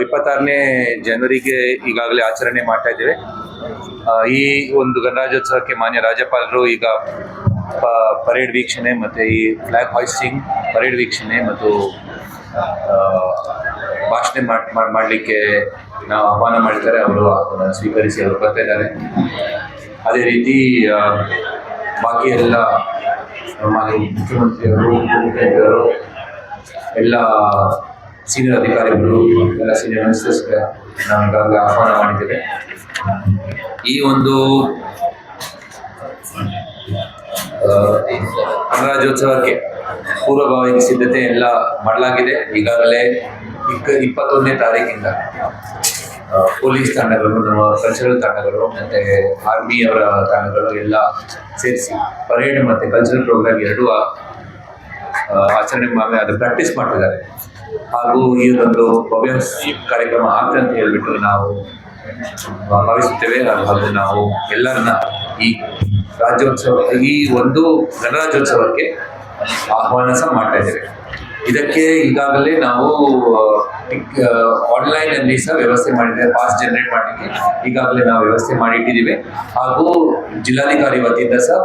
ಇಪ್ಪತ್ತಾರನೇ ಜನವರಿಗೆ ಈಗಾಗಲೇ ಆಚರಣೆ ಮಾಡ್ತಾ ಇದ್ದೇವೆ. ಈ ಒಂದು ಗಣರಾಜ್ಯೋತ್ಸವಕ್ಕೆ ಮಾನ್ಯ ರಾಜ್ಯಪಾಲರು ಈಗ ಪರೇಡ್ ವೀಕ್ಷಣೆ ಮತ್ತು ಈ ಫ್ಲ್ಯಾಗ್ ಹಾಯ್ಸ್ಟಿಂಗ್ ಪರೇಡ್ ವೀಕ್ಷಣೆ ಮತ್ತು ಭಾಷಣೆ ಭಾಷಣ ಮಾಡ್- ಮಾಡ್- ಮಾಡಲಿಕ್ಕೆ ನಾವು ಆಹ್ವಾನ ಮಾಡಿದ್ದಾರೆ. ಅವರು ಸ್ವೀಕರಿಸಿ ಅವರು ಬರ್ತಾ ಇದ್ದಾರೆ. ಅದೇ ರೀತಿ ಬಾಕಿ ಎಲ್ಲ ಮಾನ್ಯ ಮುಖ್ಯಮಂತ್ರಿಯವರು, ಉಪಮುಖ್ಯಮಂತ್ರಿಯವರು, ಎಲ್ಲ ಸೀನಿಯರ್ ಅಧಿಕಾರಿಗಳು ಎಲ್ಲ ಸೀನಿಯರ್ ಮಿನಿಸ್ಟರ್ಸ್ಗೆ ನಾವು ಆಹ್ವಾನ ಮಾಡಿದ್ದೇವೆ ಈ ಒಂದು ಗಣರಾಜ್ಯೋತ್ಸವಕ್ಕೆ ಪೂರ್ವಭಾವಿ ಸಿದ್ಧತೆ ಎಲ್ಲ ಮಾಡಲಾಗಿದೆ. ಈಗಾಗಲೇ ಇಪ್ಪತ್ತೊಂದನೇ ತಾರೀಕಿಂದ ಪೊಲೀಸ್ ತಂಡಗಳು ನಮ್ಮ ಕಲ್ಚರಲ್ ತಂಡಗಳು ಮತ್ತೆ ಆರ್ಮಿಯವರ ತಂಡಗಳು ಎಲ್ಲ ಸೇರಿಸಿ, ಪರೇಡ್ ಮತ್ತು ಕಲ್ಚರಲ್ ಪ್ರೋಗ್ರಾಮ್ ಎರಡೂ ಆಚರಣೆ ಮಾಡಿ ಅದು ಪ್ರಾಕ್ಟೀಸ್ ಮಾಡ್ತಿದ್ದಾರೆ. ಹಾಗೂ ಈ ಒಂದು ಭವ್ಯ ಕಾರ್ಯಕ್ರಮ ಆಗ್ತದೆ ಅಂತ ಹೇಳ್ಬಿಟ್ಟು ನಾವು ಭಾವಿಸುತ್ತೇವೆ. ಹಾಗೂ ನಾವು ಎಲ್ಲರನ್ನ ಈ ರಾಜ್ಯೋತ್ಸವ, ಈ ಒಂದು ಗಣರಾಜ್ಯೋತ್ಸವಕ್ಕೆ ಆಹ್ವಾನ ಸಹ ಮಾಡ್ತಾ ಇದಕ್ಕೆ ಈಗಾಗಲೇ ನಾವು ಆನ್ಲೈನ್ ಅಲ್ಲಿ ಸಹ ವ್ಯವಸ್ಥೆ ಮಾಡಿದೆ ಪಾಸ್ ಜನರೇಟ್ ಮಾಡಲಿಕ್ಕೆ ಈಗಾಗಲೇ ನಾವು ವ್ಯವಸ್ಥೆ ಮಾಡಿಟ್ಟಿದ್ದೀವಿ. ಹಾಗೂ ಜಿಲ್ಲಾಧಿಕಾರಿ ವತಿಯಿಂದ ಸಹ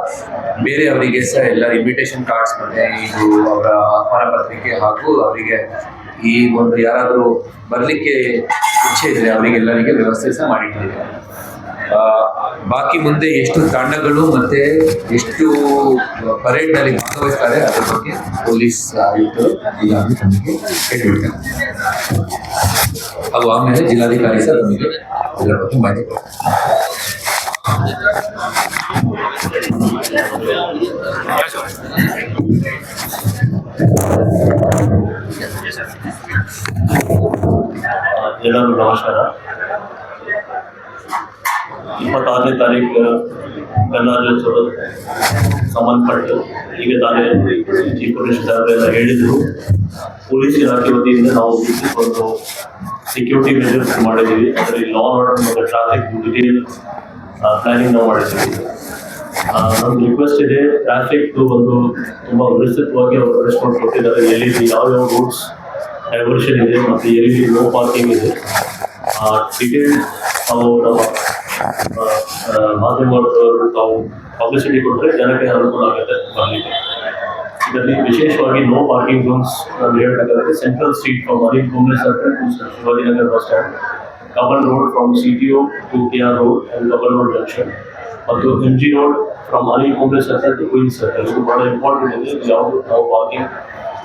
ಬೇರೆಯವರಿಗೆ ಸಹ ಎಲ್ಲ ಇನ್ವಿಟೇಷನ್ ಕಾರ್ಡ್ಸ್ ಮತ್ತೆ ಇದು ಅವರ ಆಹ್ವಾನ ಪತ್ರಿಕೆ ಹಾಗೂ ಅವರಿಗೆ ಈ ಒಂದು ಯಾರಾದರೂ ಬರಲಿಕ್ಕೆ ಇಚ್ಛೆ ಇದ್ರೆ ಅವರಿಗೆಲ್ಲರಿಗೆ ವ್ಯವಸ್ಥೆ ಸಹ ಮಾಡಿಟ್ಟಿದ್ದೇವೆ. ಬಾಕಿ ಮುಂದೆ ಎಷ್ಟು ತಂಡಗಳು ಮತ್ತೆ ಎಷ್ಟು ಪರೇಡ್ನಲ್ಲಿ ಭಾಗವಹಿಸ್ತಾರೆ ಅದ್ರ ಬಗ್ಗೆ ಪೊಲೀಸ್ ಆಯುಕ್ತರು ಈಗಾಗಲೇ ತಮಗೆ ಹೇಳಿಬಿಡ್ತಾರೆ ಹಾಗೂ ಆಮೇಲೆ ಜಿಲ್ಲಾಧಿಕಾರಿ ಸಹ ನಮಗೆ ಇದರ ಬಗ್ಗೆ ಮಾಹಿತಿ ಕೊಡ್ತಾರೆ. ಎಲ್ಲರಿಗೂ ನಮಸ್ಕಾರ ಇಪ್ಪತ್ತಾರನೇ ತಾರೀಕು ಗಣರಾಜ್ಯೋತ್ಸವ ಸಂಬಂಧಪಟ್ಟು ಈಗ ತಾನೇ ಚೀಫ್ ಮಿನಿಸ್ಟರ್ ಹೇಳಿದ್ರು. ಪೊಲೀಸ್ ಇಲಾಖೆ ವತಿಯಿಂದ ನಾವು ಒಂದು ಸೆಕ್ಯೂರಿಟಿ ಮೆಜರ್ಸ್ ಮಾಡಿದ್ದೀವಿ. ಅದರಲ್ಲಿ ಲಾ ಆರ್ಡರ್ ಮತ್ತು ಟ್ರಾಫಿಕ್ ಡಿಟೇಲ್ ಪ್ಲಾನಿಂಗ್ ನಾವು ಮಾಡಿದ್ದೀವಿ. ನಮ್ದು ರಿಕ್ವೆಸ್ಟ್ ಇದೆ ಟ್ರಾಫಿಕ್ ಒಂದು ತುಂಬ ವಿಸ್ತೃತವಾಗಿ ಅವರು ರೆಸ್ಪಾನ್ಸ್ ಕೊಟ್ಟಿದ್ದಾರೆ. ಎಲ್ಲಿ ಯಾವ ರೂಟ್ಸ್ ಡೈವರ್ಷನ್ ಇದೆ, ಮತ್ತು ಎಲ್ಲಿ ನೋ ಪಾರ್ಕಿಂಗ್ ಇದೆ. ಟಿಕೆಟ್ ಅವರು ನಮ್ಮ ಮಾಧ್ಯಮದವರು ತಾವು ಪಬ್ಲಿಸಿಟಿ ಕೊಟ್ಟರೆ ಜನಕ್ಕೆ ಅನುಕೂಲ ಆಗುತ್ತೆ ಬರಲಿಕ್ಕೆ ಇದರಲ್ಲಿ ವಿಶೇಷವಾಗಿ ನೋ ಪಾರ್ಕಿಂಗ್ ಝೋನ್ಸ್ ನಾನು ಹೇಳಬೇಕಾದ್ರೆ central street from Anil Kumble circle to Shivajinagar bus stand Cubbon road from C T O to K R road and Cubbon road junction ಮತ್ತು M G road from Anil Kumble circle to queen circle ಇದು ಭಾಳ important ಇದೆ ಇದು ಯಾವುದು ನಾವು parking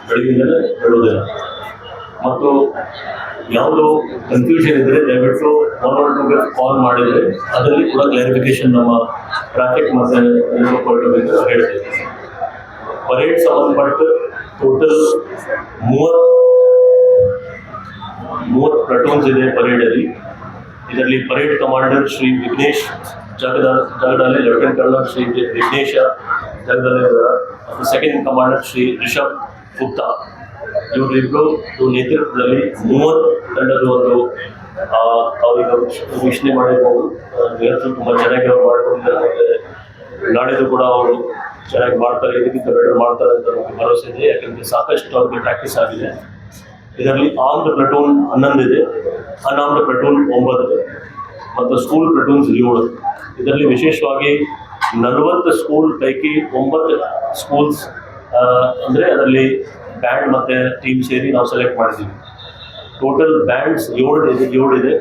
ಬೆಳಗಿಂದಲೇ ಬಿಡೋದಿಲ್ಲ ಮತ್ತು ಯಾವುದು ಕನ್ಫ್ಯೂಷನ್ ಇದ್ದರೆ ದಯವಿಟ್ಟು ಒನ್ ಒನ್ ಟೂಗೆ ಕಾಲ್ ಮಾಡಿದರೆ ಅದರಲ್ಲಿ ಕೂಡ ಕ್ಲಾರಿಫಿಕೇಶನ್ ನಮ್ಮ ಟ್ರಾಫಿಕ್ ಮತ್ತು ಹೇಳ್ತೀವಿ. ಪರೇಡ್ ಸಂಬಂಧಪಟ್ಟು ಟೋಟಲ್ ಮೂವತ್ತು ಮೂವತ್ತು ಪ್ಲಟೂನ್ಸ್ ಇದೆ ಪರೇಡಲ್ಲಿ ಇದರಲ್ಲಿ parade commander Shri Vignesh Jagada Jagadale lieutenant colonel Shri Vignesha Jagadale second commander Shri Rishabh Gupta. ಇವರಿಬ್ಬರು ಇವ್ರ ನೇತೃತ್ವದಲ್ಲಿ ಮೂವರು ತಂಡದ ಒಂದು ಅವರಿಗೆ ವೀಕ್ಷಣೆ ಮಾಡಿರ್ಬೋದು. ನೇತೃತ್ವ ತುಂಬ ಚೆನ್ನಾಗಿ ಅವ್ರು ಮಾಡ್ಕೊಂಡಿದ್ದಾರೆ. ನಾಡಿದ್ದು ಕೂಡ ಅವರು ಚೆನ್ನಾಗಿ ಮಾಡ್ತಾರೆ, ಇದಕ್ಕಿಂತ ಬೆಟರ್ ಮಾಡ್ತಾರೆ ಅಂತ ನಮಗೆ ಭರವಸೆ ಇದೆ. ಯಾಕಂದರೆ ಸಾಕಷ್ಟು ಅವ್ರಿಗೆ ಪ್ರಾಕ್ಟೀಸ್ ಆಗಿದೆ. ಇದರಲ್ಲಿ ಆಮ್ಡ್ ಪ್ಲಟೂನ್ ಹನ್ನೊಂದು ಇದೆ ದ ಪ್ಲಟೂನ್ ಒಂಬತ್ತು ಮತ್ತು ಸ್ಕೂಲ್ ಪ್ಲಟೂನ್ಸ್ ಏಳು. ಇದರಲ್ಲಿ ವಿಶೇಷವಾಗಿ ನಲವತ್ತು ಸ್ಕೂಲ್ ಪೈಕಿ ಒಂಬತ್ತು ಸ್ಕೂಲ್ಸ್ ಅಂದರೆ ಅದರಲ್ಲಿ ಬ್ಯಾಂಡ್ ಮತ್ತು ಟೀಮ್ ಸೇರಿ ನಾವು ಸೆಲೆಕ್ಟ್ ಮಾಡಿದ್ದೀವಿ. ಟೋಟಲ್ ಬ್ಯಾಂಡ್ಸ್ ಏಳು ಇದೆ ಏಳು ಇದೆ.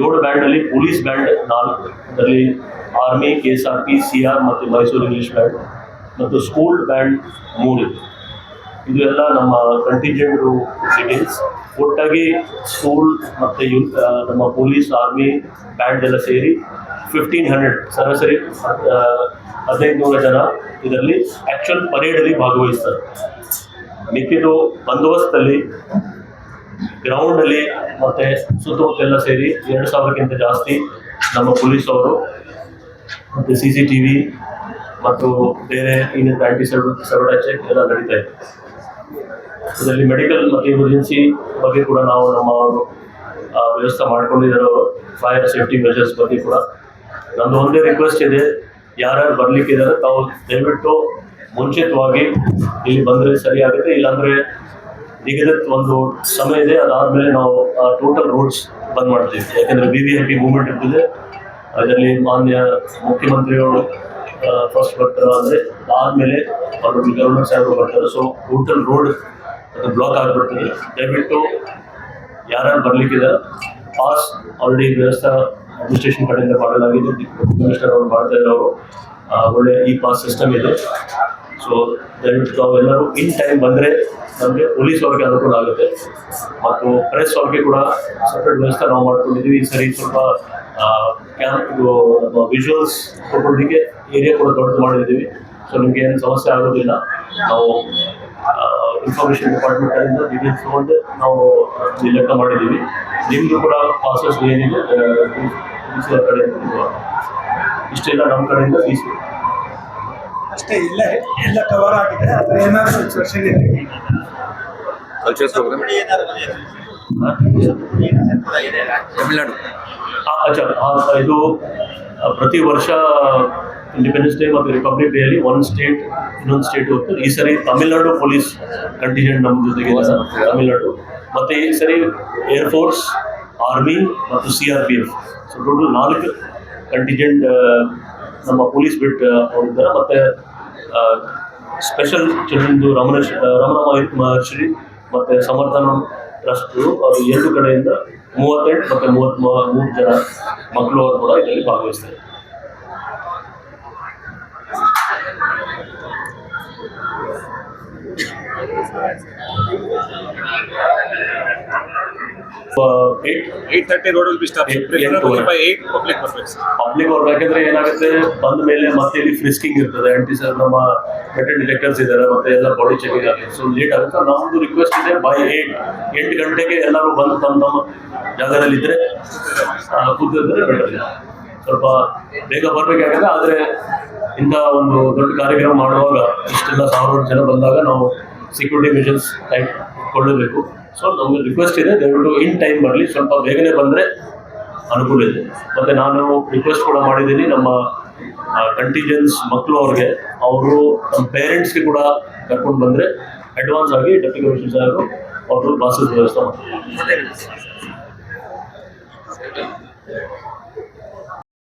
ಏಳು ಬ್ಯಾಂಡಲ್ಲಿ ಪೊಲೀಸ್ ಬ್ಯಾಂಡ್ ನಾಲ್ಕು. ಅದರಲ್ಲಿ army K S R P C R ಮತ್ತು ಮೈಸೂರು ಇಂಗ್ಲೀಷ್ ಬ್ಯಾಂಡ್ ಮತ್ತು ಸ್ಕೂಲ್ ಬ್ಯಾಂಡ್ ಮೂರು. ಇದು ಎಲ್ಲ ನಮ್ಮ ಕಂಟಿಜೆಂಟ್ ಸಿಟಿಸ್ ಒಟ್ಟಾಗಿ ಸ್ಕೂಲ್ ಮತ್ತು ಯು ನಮ್ಮ ಪೊಲೀಸ್ ಆರ್ಮಿ ಬ್ಯಾಂಡ್ ಎಲ್ಲ ಸೇರಿ ಫಿಫ್ಟೀನ್ ಹಂಡ್ರೆಡ್ ಸರಾಸರಿ ಹದಿನೈದು ನೂರು ಜನ ಇದರಲ್ಲಿ ಆ್ಯಕ್ಚುಯಲ್ ಪರೇಡಲ್ಲಿ ಭಾಗವಹಿಸ್ತಾರೆ. ಮಿಕ್ಕಿದ್ದು ಬಂದೋಬಸ್ತಲ್ಲಿ ಗ್ರೌಂಡಲ್ಲಿ ಮತ್ತು ಸುತ್ತಮುತ್ತೆಲ್ಲ ಸೇರಿ ಎರಡು ಸಾವಿರಕ್ಕಿಂತ ಜಾಸ್ತಿ ನಮ್ಮ ಪೊಲೀಸ್ ಅವರು, ಮತ್ತು ಸಿ ಸಿ ಟಿ ವಿ ಮತ್ತು ಬೇರೆ ಇನ್ನೊಂದು ಆ್ಯಂಟಿ ಸರ್ವ್ ಸರ್ವಡ ಚೆಕ್ ಎಲ್ಲ ನಡೀತಾ ಇದೆ. ಇದರಲ್ಲಿ ಮೆಡಿಕಲ್ ಮತ್ತು ಎಮರ್ಜೆನ್ಸಿ ಬಗ್ಗೆ ಕೂಡ ನಾವು ನಮ್ಮ ಅವರು ವ್ಯವಸ್ಥೆ ಮಾಡ್ಕೊಂಡಿದ್ದಾರೆ ಅವರು. ಫೈರ್ ಸೇಫ್ಟಿ ಮೆಷರ್ಸ್ ಬಗ್ಗೆ ಕೂಡ. ನಮ್ಮದು ಒಂದೇ ರಿಕ್ವೆಸ್ಟ್ ಇದೆ ಯಾರ್ಯಾರು ಬರ್ಲಿಕ್ಕಿದ್ದಾರೆ, ತಾವು ದಯವಿಟ್ಟು ಮುಂಚಿತವಾಗಿ ಇಲ್ಲಿ ಬಂದರೆ ಸರಿಯಾಗುತ್ತೆ ಇಲ್ಲಾಂದರೆ ನಿಗದಿತ ಒಂದು ಸಮಯ ಇದೆ. ಅದಾದ್ಮೇಲೆ ನಾವು ಟೋಟಲ್ ರೋಡ್ಸ್ ಬಂದ್ ಮಾಡ್ತೀವಿ. ಯಾಕಂದ್ರೆ B B M P movement ಇರ್ತದೆ. ಅದರಲ್ಲಿ ಮಾನ್ಯ ಮುಖ್ಯಮಂತ್ರಿಗಳು ಫಸ್ಟ್ ಬರ್ತಾರ ಅಂದ್ರೆ ಅದಾದ್ಮೇಲೆ ಅವರು ಗವರ್ನರ್ ಸಾಹೇಬರು ಬರ್ತಾರೆ. ಸೊ ಟೋಟಲ್ ರೋಡ್ ಅದು ಬ್ಲಾಕ್ ಆಗಿಬಿಡ್ತದೆ. ದಯವಿಟ್ಟು ಯಾರು ಬರ್ಲಿಕ್ಕಿದ್ದಾರೆ ಪಾಸ್ ಆಲ್ರೆಡಿ ವ್ಯವಸ್ಥೆ ಅಡ್ಮಿನಿಸ್ಟ್ರೇಷನ್ ಕಡೆಯಿಂದ ಮಾಡಲಾಗಿದೆ. ಮಿನಿಸ್ಟರ್ ಅವರು ಮಾಡ್ತಾ ಇರೋರು. ಆ, ಒಳ್ಳೆ ಈ ಪಾಸ್ ಸಿಸ್ಟಮ್ ಇದೆ. ಸೊ ದಯವಿಟ್ಟು ತಾವೆಲ್ಲರೂ ಇನ್ ಟೈಮ್ ಬಂದರೆ ನಮಗೆ ಪೊಲೀಸ್ ಅವ್ರಿಗೆ ಅನುಕೂಲ ಆಗುತ್ತೆ. ಮತ್ತು ಪ್ರೆಸ್ ಅವ್ರಿಗೆ ಕೂಡ ಸಪ್ರೇಟ್ ವ್ಯವಸ್ಥೆ ನಾವು ಮಾಡ್ಕೊಂಡಿದ್ದೀವಿ ಸರಿ ಸ್ವಲ್ಪ ಕ್ಯಾಂಪ್ ನಮ್ಮ ವಿಜುವಲ್ಸ್ ಕೊಡೋದಕ್ಕೆ ಏರಿಯಾ ಕೂಡ ದೊಡ್ಡದು ಮಾಡಿದ್ದೀವಿ. ಸೊ ನಿಮ್ಗೆ ಏನು ಸಮಸ್ಯೆ ಆಗೋದಿಲ್ಲ. ನಾವು ಇನ್ಫಾರ್ಮೇಷನ್ ಡಿಪಾರ್ಟ್ಮೆಂಟ್ ಕಡೆಯಿಂದ ಡೀಟೇಲ್ಸ್ ತಗೊಂಡು ನಾವು ಲೆಕ್ಕ ಮಾಡಿದ್ದೀವಿ. ನಿಮ್ಮದು ಕೂಡ ಪಾಸಸ್ ಏನಿದೆ? ಕಡೆ ಇಷ್ಟೆಲ್ಲ ನಮ್ಮ ಕಡೆಯಿಂದ ಸಿ ಅಷ್ಟೇ ಇಲ್ಲ ಎಲ್ಲ ಕವರ್ ಆಗಿದೆ ಅದ್ರ ಏನಾದ್ರು ಸ್ಪೆಷಲ್ ಇದೆ ಕಲ್ಚರ್ಸ್ ಪ್ರೋಗ್ರಾಮ್ ತಮಿಳ್ನಾಡು. ಆ, ಅಚ್ಚಾ ಆ, ಇದು ಪ್ರತಿ ವರ್ಷ ಇಂಡಿಪೆಂಡೆನ್ಸ್ ಡೇ ಮತ್ತು ರಿಪಬ್ಲಿಕ್ ಡೇ ಅಲ್ಲಿ ಒಂದು ಸ್ಟೇಟ್ ಇನ್ನೊಂದು ಸ್ಟೇಟ್ ಹೋಗ್ತದೆ. ಈ ಸರಿ ತಮಿಳ್ನಾಡು ಪೊಲೀಸ್ ಕಂಟಿಜೆಂಟ್ ನಮ್ಮ ಜೊತೆಗೆ ತಮಿಳ್ನಾಡು. ಮತ್ತೆ ಈ ಸರಿ ಏರ್ಫೋರ್ಸ್ ಆರ್ಮಿ ಮತ್ತು C R P F so total ನಾಲ್ಕು ಕಂಟಿಜೆಂಟ್ ನಮ್ಮ ಪೊಲೀಸ್ ಬಿಟ್ ಅವ್ರಿದ್ದಾರೆ ಮತ್ತೆ ಸ್ಪೆಷಲ್ ಚಿಲ್ಡ್ರನ್ದು ರಮಣ ಮಹ- ಮಹರ್ಷಿ ಮತ್ತೆ ಸಮರ್ಥನ ಟ್ರಸ್ಟ್ ಅವರು ಎರಡು ಕಡೆಯಿಂದ ಮೂವತ್ತೆಂಟು ಮತ್ತೆ ಮೂವತ್ತ್ ಮೂರು ಜನ ಮಕ್ಕಳು ಅವರು ಕೂಡ ಇದರಲ್ಲಿ ಭಾಗವಹಿಸ್ತಾರೆ. ಏಟ್ ಏಟ್ ತರ್ಟಿ ರೋಡ್ ಅಲ್ಲಿ ಪಬ್ಲಿಕ್ ಬರ್ಬೇಕು ಪಬ್ಲಿಕ್ ಅವ್ರು ಯಾಕಂದ್ರೆ ಏನಾಗುತ್ತೆ ಬಂದ ಮೇಲೆ ಮತ್ತೆ ಇಲ್ಲಿ ಫ್ರಿಸ್ಕಿಂಗ್ ಇರ್ತದೆ. ಆಂಟಿ ಸರ್ ನಮ್ಮ ಮೆಟಲ್ ಡಿಟೆಕ್ಟರ್ಸ್ ಇದ್ದಾರೆ ಮತ್ತೆ ಎಲ್ಲ ಬಾಡಿ ಚೆಕಿಂಗ್ ಆಗುತ್ತೆ ಸೊ ಲೇಟ್ ಆಗುತ್ತೆ. ನಮ್ಮದು ರಿಕ್ವೆಸ್ಟ್ ಇದೆ ಬೈ ಏಟ್ ಎಂಟು ಗಂಟೆಗೆ ಎಲ್ಲರೂ ಬಂದು ತಮ್ಮ ತಮ್ಮ ಜಾಗದಲ್ಲಿ ಇದ್ರೆ ಕೂತಿದ್ರೆ ಬೆಟರ್ ಸ್ವಲ್ಪ ಬೇಗ ಬರ್ಬೇಕಾಗಿದೆ ಆದ್ರೆ ಇಂಥ ಒಂದು ದೊಡ್ಡ ಕಾರ್ಯಕ್ರಮ ಮಾಡುವಾಗ ಇಷ್ಟೆಲ್ಲ ಸಾವಿರಾರು ಜನ ಬಂದಾಗ ನಾವು ಸೆಕ್ಯೂರಿಟಿ ಮೆಷರ್ಸ್ ಟೈಟ್ ಕೊಳ್ಳಬೇಕು. ಸೊ ನಮಗೆ ರಿಕ್ವೆಸ್ಟ್ ಇದೆ, ದಯವಿಟ್ಟು ಇನ್ ಟೈಮ್ ಬರಲಿ, ಸ್ವಲ್ಪ ಬೇಗನೆ ಬಂದರೆ ಅನುಕೂಲ ಇದೆ. ಮತ್ತು ನಾನು ರಿಕ್ವೆಸ್ಟ್ ಕೂಡ ಮಾಡಿದ್ದೀನಿ ನಮ್ಮ ಕಂಟಿಜೆನ್ಸ್ ಮಕ್ಕಳು ಅವ್ರಿಗೆ. ಅವರು ನಮ್ಮ ಪೇರೆಂಟ್ಸ್ಗೆ ಕೂಡ ಕರ್ಕೊಂಡು ಬಂದರೆ ಅಡ್ವಾನ್ಸ್ ಆಗಿ ಡೆಪ್ಟಿ ಕಮಿಷನರ್ ಸಾಹೇಬರು ಅವರು ಕ್ಲಾಸಸ್ ವ್ಯವಸ್ಥೆ ಮಾಡ್ತಾರೆ.